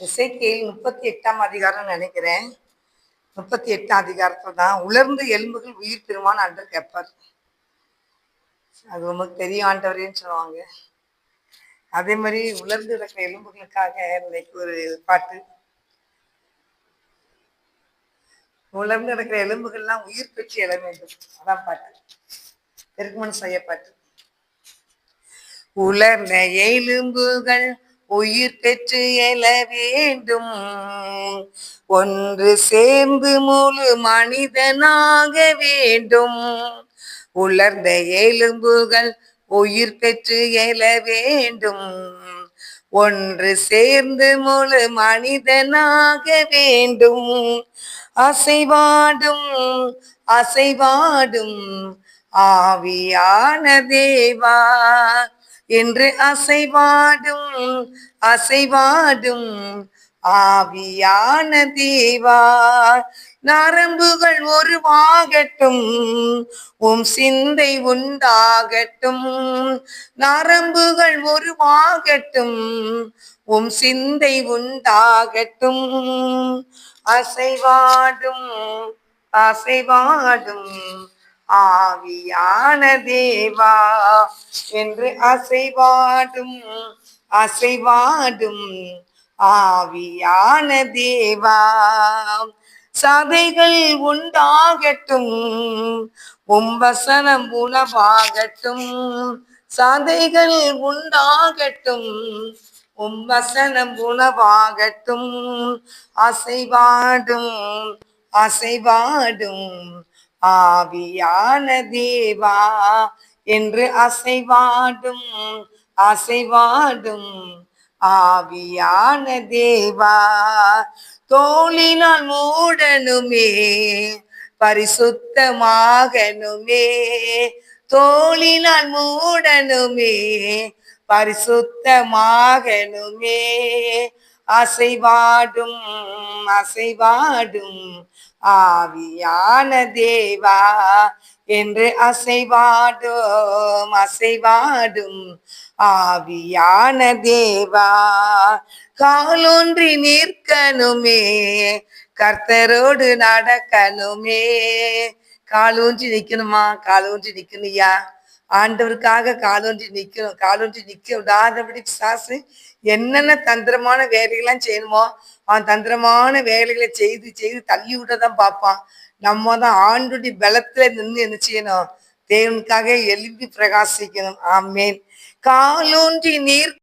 இசைக்கியில் முப்பத்தி எட்டாம் அதிகாரம் நினைக்கிறேன். முப்பத்தி எட்டாம் அதிகாரத்தில் தான் உலர்ந்து எலும்புகள் உயிர் பெறுமான்னு அன்று கேட்பார். அது உங்களுக்கு தெரியும் ஆண்டவரேன்னு சொல்லுவாங்க. அதே மாதிரி உலர்ந்து இருக்கிற எலும்புகளுக்காக இன்னைக்கு ஒரு பாட்டு. உலர்ந்து இருக்கிற எலும்புகள்லாம் உயிர் பெற்று எழ வேண்டும். அதான் பாட்டு. பெருக்குமன் செய்ய பாட்டு. உலர்ந்த எலும்புகள் உயிர் பெற்று எழ வேண்டும். ஒன்று சேர்ந்து முழு மனிதனாக வேண்டும். உலர்ந்த எலும்புகள் உயிர் பெற்று எழ வேண்டும். ஒன்று சேர்ந்து முழு மனிதனாக வேண்டும். அசைவாடும் அசைவாடும் ஆவியான தேவா. என்று அசைவாடும் அசைவாடும் ஆவியான தேவா. நரம்புகள் உருவாகட்டும் உம் சிந்தை உண்டாகட்டும். நரம்புகள் உருவாகட்டும் உம் சிந்தை உண்டாகட்டும். அசைவாடும் அசைவாடும் ஆவியான தேவா என்று அசைவாடும் அசைவாடும் ஆவியான தேவா. சதைகள் உண்டாகட்டும் உம்பசனம் உணவாகட்டும் சதைகள் உண்டாகட்டும் உம்பசனம் உணவாகட்டும் அசைவாடும் அசைவாடும் ஆவியான தேவா என்று அசைவாடும் அசைவாடும். ஆவியான தேவா தோழினால் மூடனுமே பரிசுத்தமாகனுமே. தோழினால் மூடனுமே பரிசுத்தமாகனுமே. அசைவாடும் அசைவாடும். ஆவியான தேவா என்று அசைவாடும் அசைவாடும். ஆவியான தேவா காலொன்றி நிற்கணுமே கர்த்தரோடு நடக்கணுமே. காலூன்றி நிக்கணுமா காலூன்றி நிக்கணுயா ஆண்டவருக்காக காலொன்றி நிற்கணும் காலொன்றி நிற்க விடாதபடி சாசு என்னென்ன தந்திரமான வேலைகள்லாம் செய்யணுமோ அவன் தந்திரமான வேலைகளை செய்து செய்து தள்ளி விட்டதான் பார்ப்பான். நம்ம தான் ஆண்டுடைய பலத்துல நின்று என்ன செய்யணும்? தேவனுக்காக எழுப்பி பிரகாசிக்கணும். ஆமேன். காலூன்றி நீர்